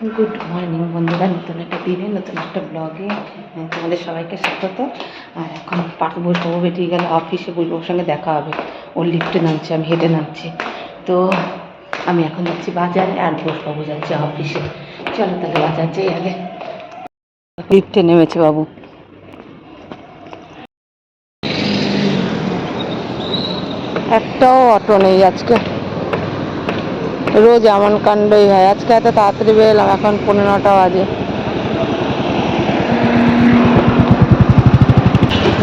Good morning বন্ধুরা, নতুন একটা দিনে, নতুন একটা ব্লগে তোমাদের সবাইকে স্বাগত। আর এখন পাঠ বসবো, বেরিয়ে গেলে অফিসে বসবোর সঙ্গে দেখা হবে। ওর লিফটে নামছে, আমি হেঁটে নামছি। তো আমি এখন যাচ্ছি বাজারে আর বসবাবু যাচ্ছে অফিসে। চলো তাহলে বাজার যাই আগে। লিফটে নেমেছে বাবু। একটাও অটো নেই আজকে। রোজ এমন কাণ্ডই হয়। আজকে এত তাড়াতাড়ি বেরোলাম, এখন পনেরো নটা বাজে।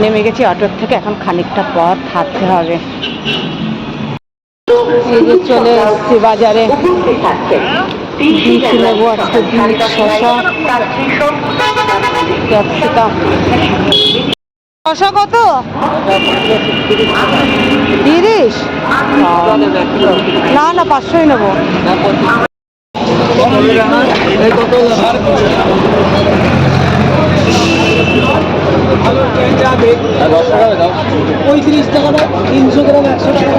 নেমে গেছি অটোর থেকে, এখন খানিকটা পথ হাঁটতে হবে। চলে এসছি বাজারে। শশা ক্যাপসিকাম শশা কত? তিরিশ? না না পাঁচশোই নেব। পঁয়ত্রিশ টাকা তিনশো গ্রাম একশো টাকা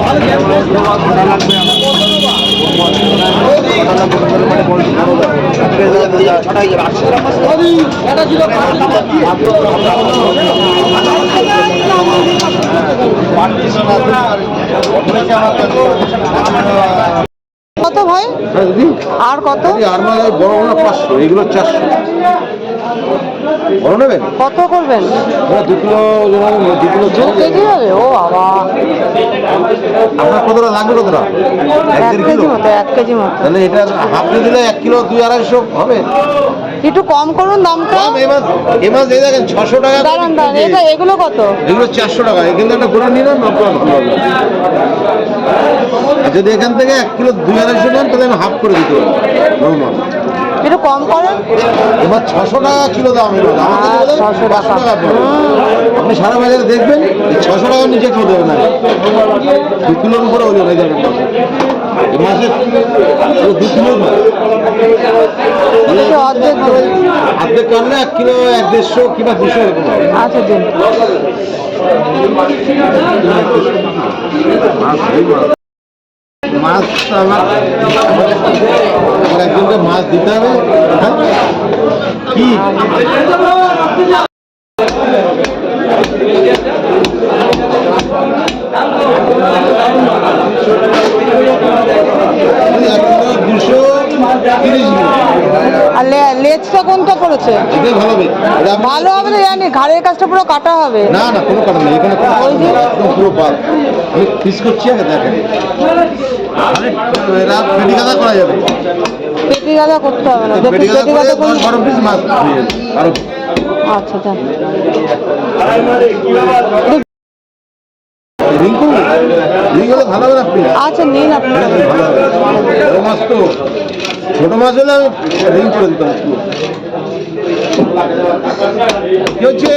ভালো আর কত? আর মানে বড় বড় পাঁচশো এগুলো চারশো। বড় নেবেন? কত করবেন? দু কিলো দু কিলো দু কেজি হবে? ও বাবা। আপনার কতটা লাগবে কতটা? এক কেজি মতো এক কেজি মতো। তাহলে এটা হাফ কেজি দিলে এক কিলো দুই আড়াইশো হবে। একটু কম করুন দামটা। দাম এই মাস এই দেখেন ছশো টাকা করে দাঁড়ান দাঁড়ান। এটা এগুলো কত? এগুলো চারশো টাকা এখানে একটা গোটা নিলাম আপনার যদি এখান থেকে এক কিলো দুই আড়াইশো নেন তাহলে আমি হাফ করে দিতে পারব। নর্মাল। একটু কম করেন। এবার ছশো টাকা কিলো দাম এলো। আমাদের আর বলে 600 পাঁচশো টাকা। আপনি সারা বাজারে দেখবেন ছশো টাকার নিচে কেউ দেবে না। দু কিলোর উপরে ওজন হয়ে যাবে মাসে দু কিলো অর্ধেক। অর্ধেক কাটলে এক কিলো এক দেড়শো কিংবা দুশো এরকম আচ্ছা দিন। মাছ আমার আমার একজনকে মাছ দিতে হবে। হ্যাঁ? কি? আর লেজটা কোনটা করেছে? ভালো হবে। তো জানি। ঘাড়ের কাজটা পুরো কাটা হবে। না না কোনো নেই। এখানে পুরো আমি পিস করছি আগে দেখেন আরে এরা পেটি গাদা করা যাবে। পেটি গাদা করতে হবে না। পেটি গাদা করে দশ বারো পিস মাছ হয়ে আরও। আচ্ছা আচ্ছা ভালো হবে আপনি? আচ্ছা নিন আপনি। বড় মাছ তো। ছোট মাছ হলে আমি রিং করে দিতাম। কি হচ্ছে?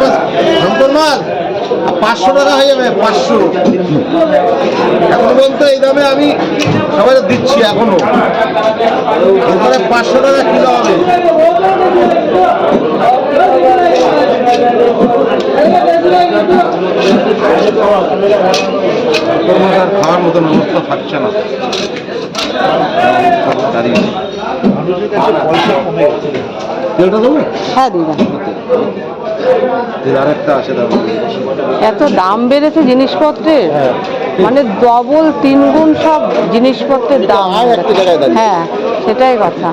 মাছ শঙ্কর মাছ? পাঁচশো টাকা হয়ে যাবে পাঁচশো। এখন বলতে এই দামে আমি সবাই দিচ্ছি এখনও। এরপরে পাঁচশো টাকা কিলো হবে। আর খাওয়ার মতন অবস্থা থাকছে না। দাঁড়িয়ে হ্যাঁ দিদা। এত দাম বেড়েছে জিনিসপত্রের? মানে ডবল তিন গুণ সব জিনিসপত্রের দাম। হ্যাঁ সেটাই কথা।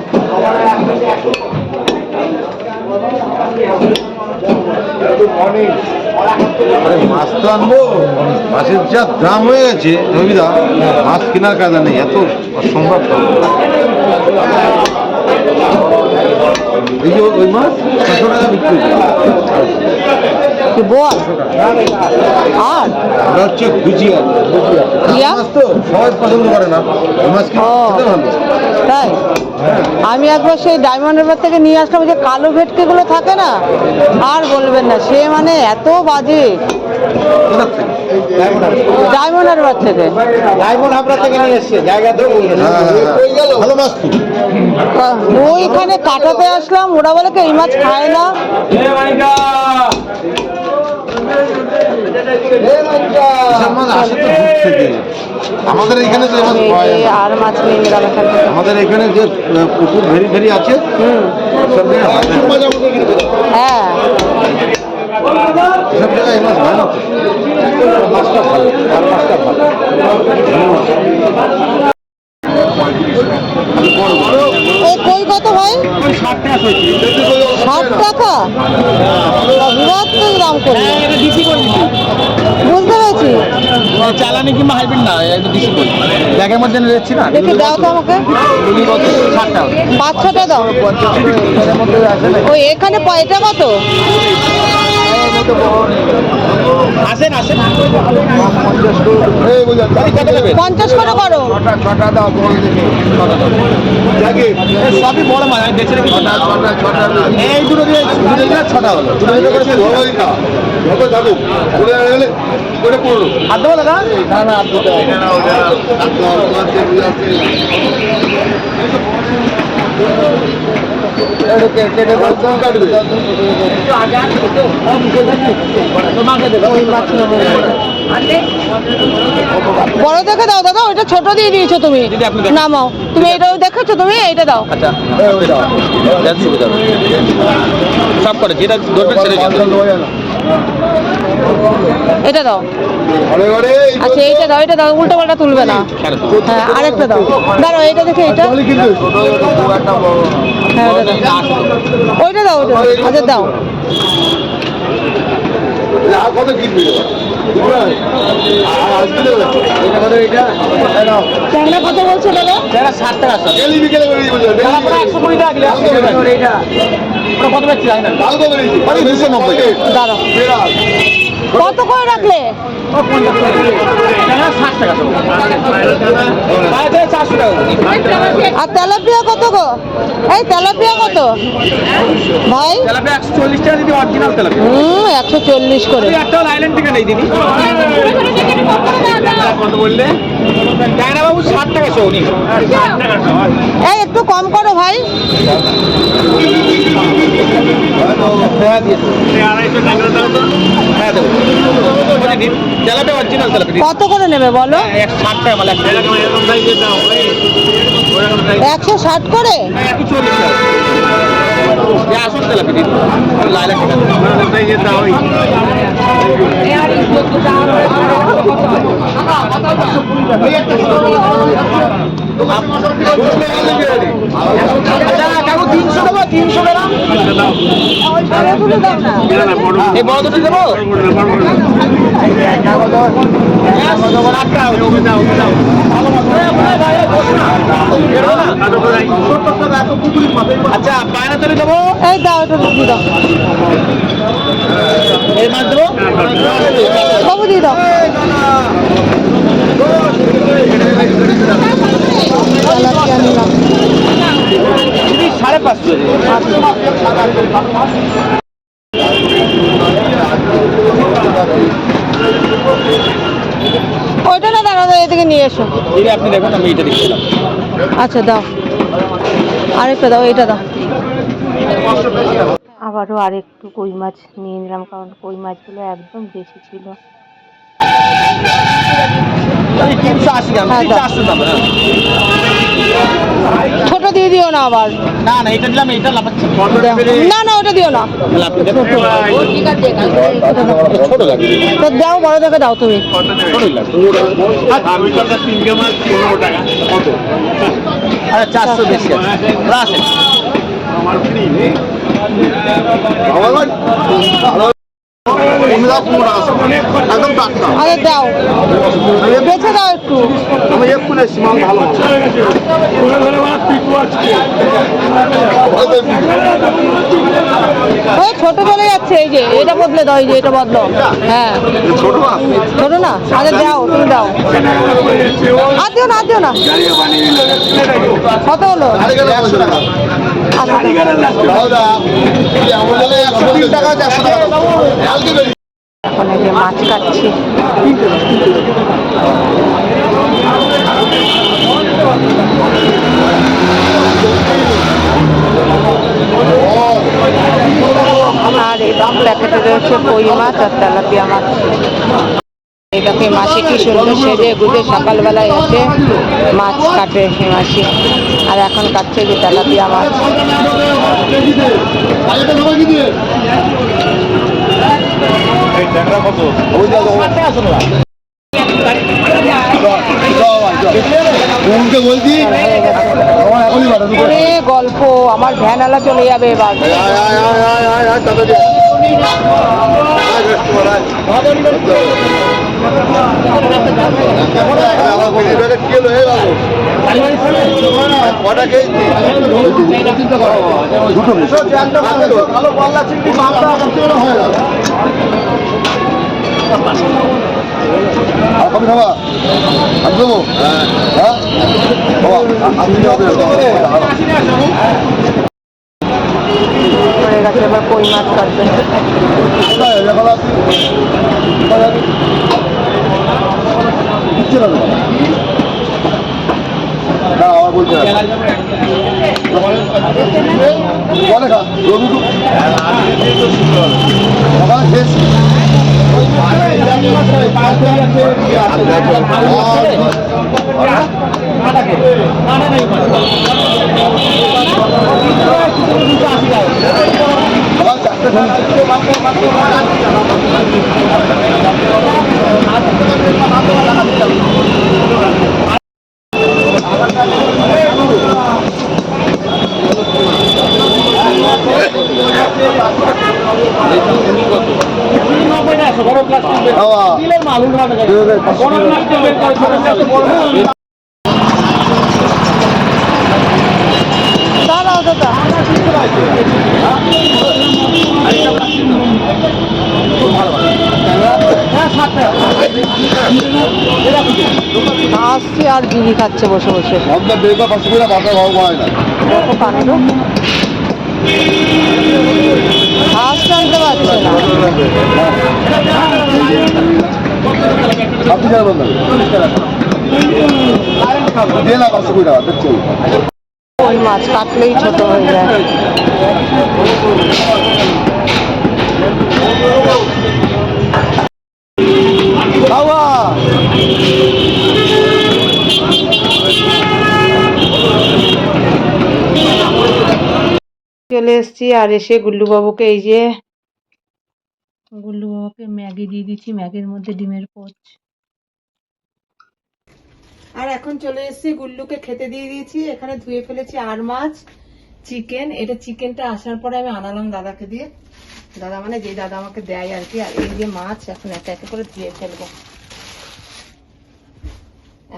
আরে মাছ তো আনব মাছের যা দাম হয়ে গেছে রবিদা মাছ কেনার কাজা নেই এত অসম্ভব। এই যে ওই মাছ ছশো টাকা বিক্রি বল। আর? ওটা হচ্ছে গুজিয়া তো সবাই পছন্দ করে না। ওই মাছ কি তাই? আমি একবার সেই ডায়মন্ড হারবার থেকে নিয়ে আসলাম যে কালো ভেটকিগুলো থাকে না? আর বলবেন না সে মানে এত বাজে। কোথার থেকে ডায়মন্ড হারবার ডায়মন্ড হাবড়া থেকে নিয়ে এসছে জায়গা তো হ্যাঁ, হ্যাঁ, হ্যাঁ। ভালো মাছ ওইখানে কাটাতে আসলাম ওরা বলে এই মাছ খায় না। আমাদের এখানে যে আর মাছ নিয়ে আমাদের এখানে যে পুকুর ভেরি ভেরি আছে। হ্যাঁ। সব জায়গায় মাছ হয় মাছটা ভালো আর মাছটা ভালো। এই কই কত ভাই? ষাট টাকা? বিরাট দাম করল বুঝতে পেরেছি। চালানি কিংবা হাইব্রিড না একটু দিশি করি। ব্যাগের মধ্যে রেখেছি না? দেখি দাও তো আমাকে। ষাট পাঁচ ছটা দাও। ওই এখানে প- এটা কত? আসেন আসেন। পঞ্চাশ করে করো। ছটা দাও সবই বড় মাছ বেছে এই দুটো দিয়ে দুটো দিয়ে ছটা হলো। দুটো দিয়ে করে থাকুক করে গেলে করে পড়ল। হাত দেবো না না এটা না ওটা আপনার আছে বুঝাচ্ছে কেটে কেটে দাও তো কাটবে তোমাকে দেবো বড় দেখে দাও দাদা ওইটা ছোট দিয়ে দিয়েছ তুমি। নামাও। তুমি এটাও দেখেছ তুমি? এইটা দাও। আচ্ছা সব করে যেটা ধরবেন সেটা এটা দাও। আচ্ছা এইটা দাও এটা দাও উল্টো পাল্টা তুলবে না। হ্যাঁ আরেকটা দাও। দাঁড়াও এইটা দেখে এইটা। কিন্তু ছোট ছোট একটা বড় হ্যাঁ দাও। ওইটা দাও ওইটা দাও। আচ্ছা দাও। ট্যাংরা কত বলছো দাদা? ষাট টাকা একশো কুড়ি টাকা কত কত করে রাখলে? আর তেলাপিয়া কত গো? এই তেলাপিয়া কত? ভাই? একশো চল্লিশ করে। এই একটু কম করো ভাই। কত করে নেবে বলো? একশো ষাট করে? টাকা আসল তেলাপিয়া দিদি লাইলা কাকু তিনশো দেবো তিনশো টাকা এই বড় দুটো দেবো? আচ্ছা বায়না তৈরি দেবো? এই দাও এটা দিয়ে দাও। এই মাছ দেবো? বাবু দিয়ে দাও। সাড়ে পাঁচশো ওইটা না দাঁড়া এদিকে নিয়ে এসো। আপনি দেখুন আমি এইটা দিচ্ছিলাম আচ্ছা দাও। আরেকটা দাও এটা দাও। আবারও আরেকটু কই মাছ নিয়ে নিলাম, কারণ কই মাছগুলো একদম বেশি ছিল। তিনশো আশি গ্রাম হ্যাঁ, দাও। চারশো দাম হ্যাঁ। ছোট দিয়ে দিও না আবার। না না এটা দিলাম এটা লাফাচ্ছি। না না ওটা দিও না। ছোট। লাগে তো দাও বড় দেখে দাও তুমি। ছোটই আচ্ছা চারশো বেশি টাকা। একদম টাটকা আরে দাও। বেছে দাও একটু। আমি এক্ষুনি এসছি মাল ভালো ওই ছোট চলে যাচ্ছে এই যে এটা বদলে দাও এই যে এটা বদলো। হ্যাঁ। ছোট মাছ ছোট না? আরে দাও তুমি দাও। আর দিও না আর দিও না। কত হলো? একশো টাকা। যে মাছ কাটছি আর এই প্যাকেটে রয়েছে কই মাছ আর তেলাপিয়া মাছ। এই মাসি কি সুন্দর সেজে গুজে সকালবেলায় এসে মাছ কাটে সে মাসি। আর এখন কাটছে যে তেলাপিয়া মাছ। গল্প, আমার ভ্যানওয়ালা চলে যাবে এবার। কটা খেয়েছি? দুটো ভালো পাল্লা চিংড়ি গেলে হয়ে গেল আর কবে খাবা আমি দেবো হ্যাঁ বাবা, আপনি গেছে এবার কই মাছ কাটবে কোথায় এখন আপনি কোথায় যাবেন? কিচ্ছু না তো। না, আমার বলতে হবে। বলে খা, রবি টু- সকালে খেয়েছি। সকাল চারটে খেয়েছি। বাবা, দুই হাজার পাঁচশো টাকা। দাঁড়াও দাদা আর বিড়ি খাচ্ছে বসে বসে কত কাণ্ড হাঁস টানতে পারছে না। দিয়ে না পাঁচশো করে টাকা দেখছেন ওই মাছ কাটলেই ছোট হয়ে যায়। চলে এসেছি আর এসে গুল্লুবাবুকে এই যে গুল্লুবাবুকে ম্যাগি দিয়ে দিচ্ছি ম্যাগির মধ্যে ডিমের পোচ। আর এখন চলে এসেছি গুল্লুকে খেতে দিয়ে দিয়েছি। এখানে ধুয়ে ফেলেছি আর মাছ চিকেন এটা চিকেনটা আসার পরে আমি আনালাম দাদাকে দিয়ে। দাদা মানে যে দাদা আমাকে দেয় আর কি আর এই যে মাছ এখন একে একে করে ধুয়ে ফেলব।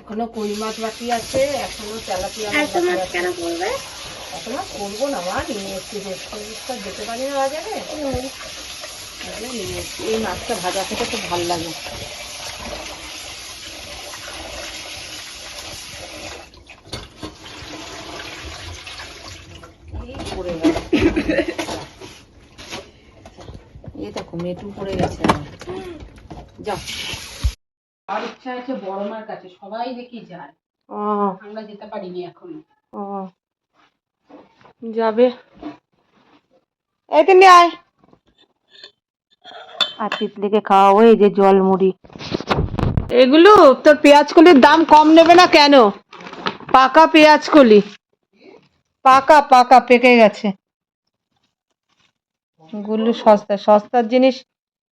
এখনও কই মাছ বাকি আছে এখনও তেলাপিয়া মাছ। এখন আর করব? না মা নিয়ে এসছি রেস্টুরেন্টটা যেতে পারি না এসছি। এই মাছটা ভাজা খেতে খুব ভালো লাগে এই পড়ে গেল। মেটু পড়ে গেছে। যাও আর ইচ্ছা আছে বড় মার কাছে সবাই দেখি যায়। আমরা যেতে পারিনি এখনও। যাবে। এই আয়। আর তিতলিকে খাওয়াবো এই যে জল মুড়ি। এগুলো তোর পেঁয়াজ কলির দাম কম নেবে না কেন? পাকা পেঁয়াজ কলি পাকা পাকা পেকে গেছে। গুল্লু সস্তা, সস্তার জিনিস।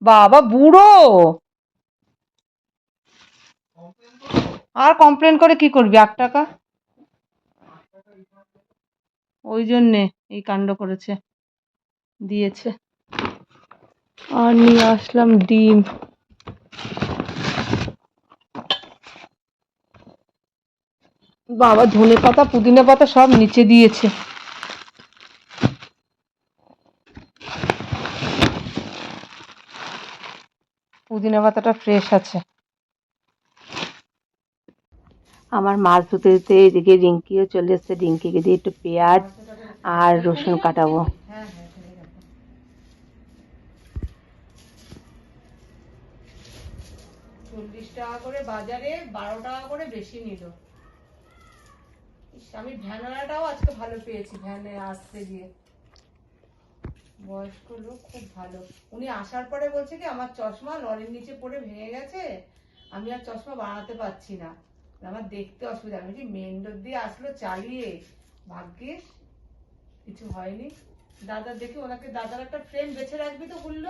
বাবা, বুড়ো! আর কমপ্লেন করে কি করবি? আট টাকা? ওই জন্যে এই কাণ্ড করেছে, দিয়েছে। আর নিয়ে আসলাম ডিম। বাবা ধনে পাতা পুদিনা পাতা সব নিচে দিয়েছে। পুদিনা পাতাটা ফ্রেশ আছে। আমার মাছ ধুতে ধুতে এদিকে রিঙ্কিও চলে এসছে। রিঙ্কিকে দিয়ে একটু পেঁয়াজ আর রসুন কাটাবো। চল্লিশ টাকা করে বাজারে বারো টাকা করে বেশি নিল। আমি ভ্যানালাটাও আজকে ভালো পেয়েছি ভ্যানে আসতে গিয়ে বয়স্ক লোক খুব ভালো। উনি আসার পরে বলছে কি আমার চশমা লরির নিচে পড়ে ভেঙে গেছে আমি আর চশমা বানাতে পারছি না। আমার দেখতে অসুবিধা। আমি মেন রোড দিয়ে আসলো চালিয়ে। ভাগ্যিস কিছু হয়নি। দাদা দেখি ওনাকে দাদার একটা ফ্রেম বেছে রাখবি তো বলল।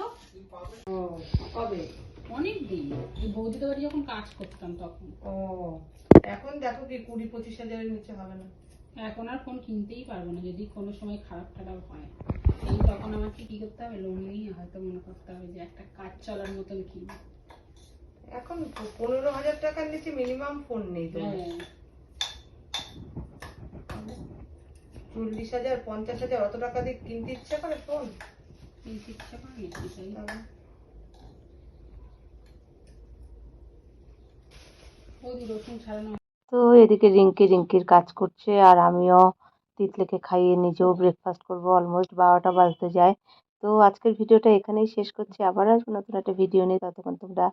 ও কবে? অনেক দিন। বৌদি বাড়ি যখন কাজ করতাম তখন। ও এখন দেখো কি কুড়ি পঁচিশ হাজারের নিচে হবে না। এখন আর ফোন কিনতেই পারব না যদি কোনো সময় খারাপ খারাপ হয়। তখন আমাকে কি করতে হবে? লোন নিয়ে হয়তো মনে করতে হবে যে একটা কাজ চলার মতন কিনবো এখন পনেরো হাজার টাকার নিচে মিনিমাম ফোন নেই তো হ্যাঁ। চল্লিশ হাজার পঞ্চাশ হাজার অত টাকা দিয়ে কিনতে ইচ্ছা করে ফোন কিনতে ইচ্ছা করে রসুন ছাড়ানো তো এদিকে রিঙ্কি রিঙ্কির কাজ করছে আর আমিও তিতলিকে খাইয়ে নিজেও ব্রেকফাস্ট করব অলমোস্ট বারোটা বাজতে যায়। তো আজকের ভিডিওটা এখানেই শেষ করছি, আবার আসব নতুন একটা ভিডিও নিয়ে। ততক্ষণ তোমরা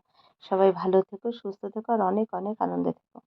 সবাই ভালো থেকো, সুস্থ থেকো, আর অনেক অনেক আনন্দে থেকো।